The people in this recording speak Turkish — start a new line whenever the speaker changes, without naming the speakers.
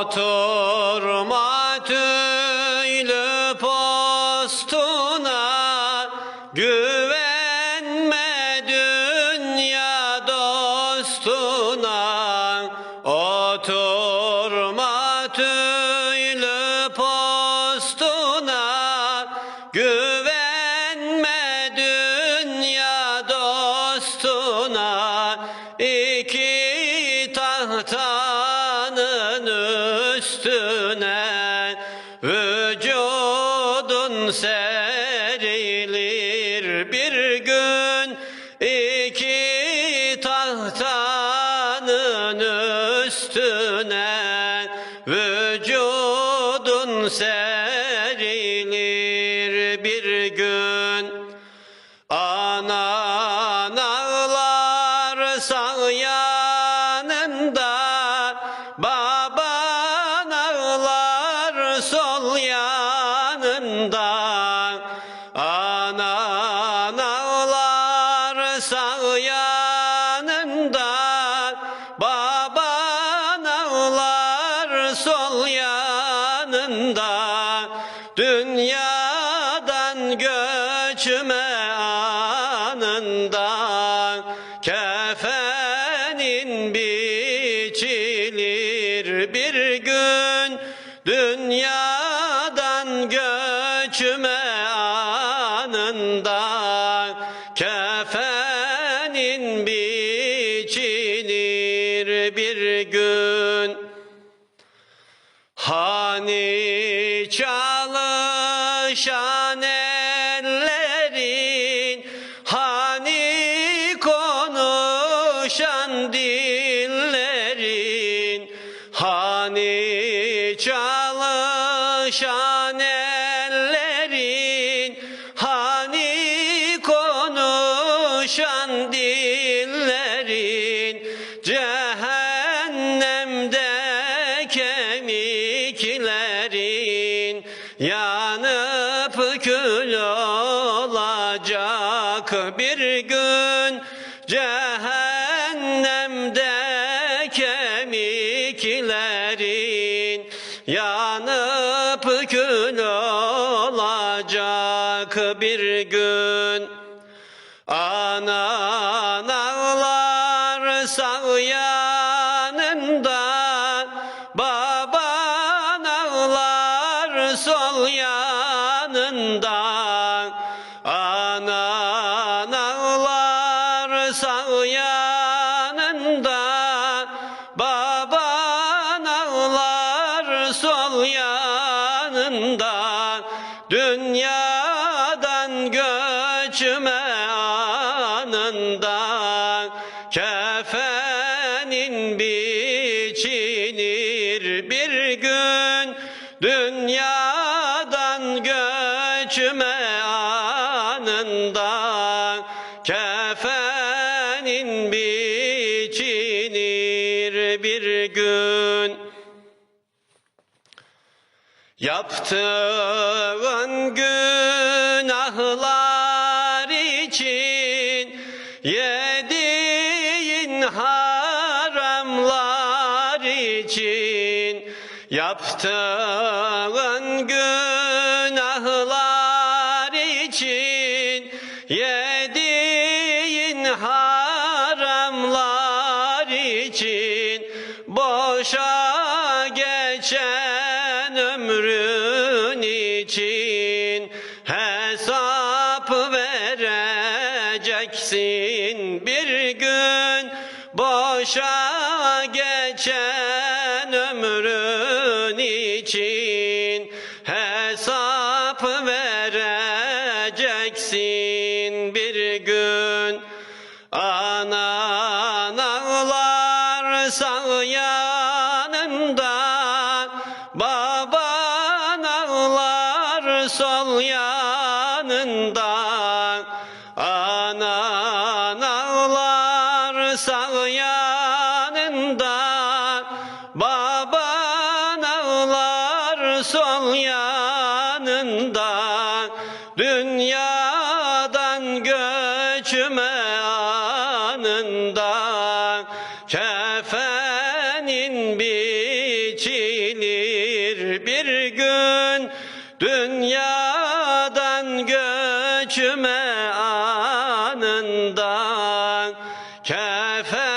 Oturma postuna Güvenme dünya dostuna. Oturma postuna üstüne Vücudun serilir. Bir gün iki tahtanın üstüne Vücudun serilir. Bir gün yanında Baban ağlar sol yanında. Dünyadan göçme anında. Kefenin biçilir bir gün. Dünyadan göçme anında. Kefenin biçilir bir gün. Hani çalışan ellerin Hani konuşan dillerin Hani çalışan ellerin kül olacak bir gün. Cehennemde kemiklerin yanıp kül olacak bir gün. Anan ağlar sağ yanında Anan ağlar sağ yanında Baban ağlar sol yanında. Dünyadan göçme anında Kefenin göçme anında Kefenin biçilir bir gün. Yaptığın günahlar için Yediğin haramlar için Yaptığın günahlar için Yediğin haramlar için Boşa geçen ömrün için Hesap vereceksin. Bir gün Boşa geçen vereceksin bir gün. Anan ağlar sağ yanında Baban ağlar sol yanında. Anan ağlar sağ yanında Kefenin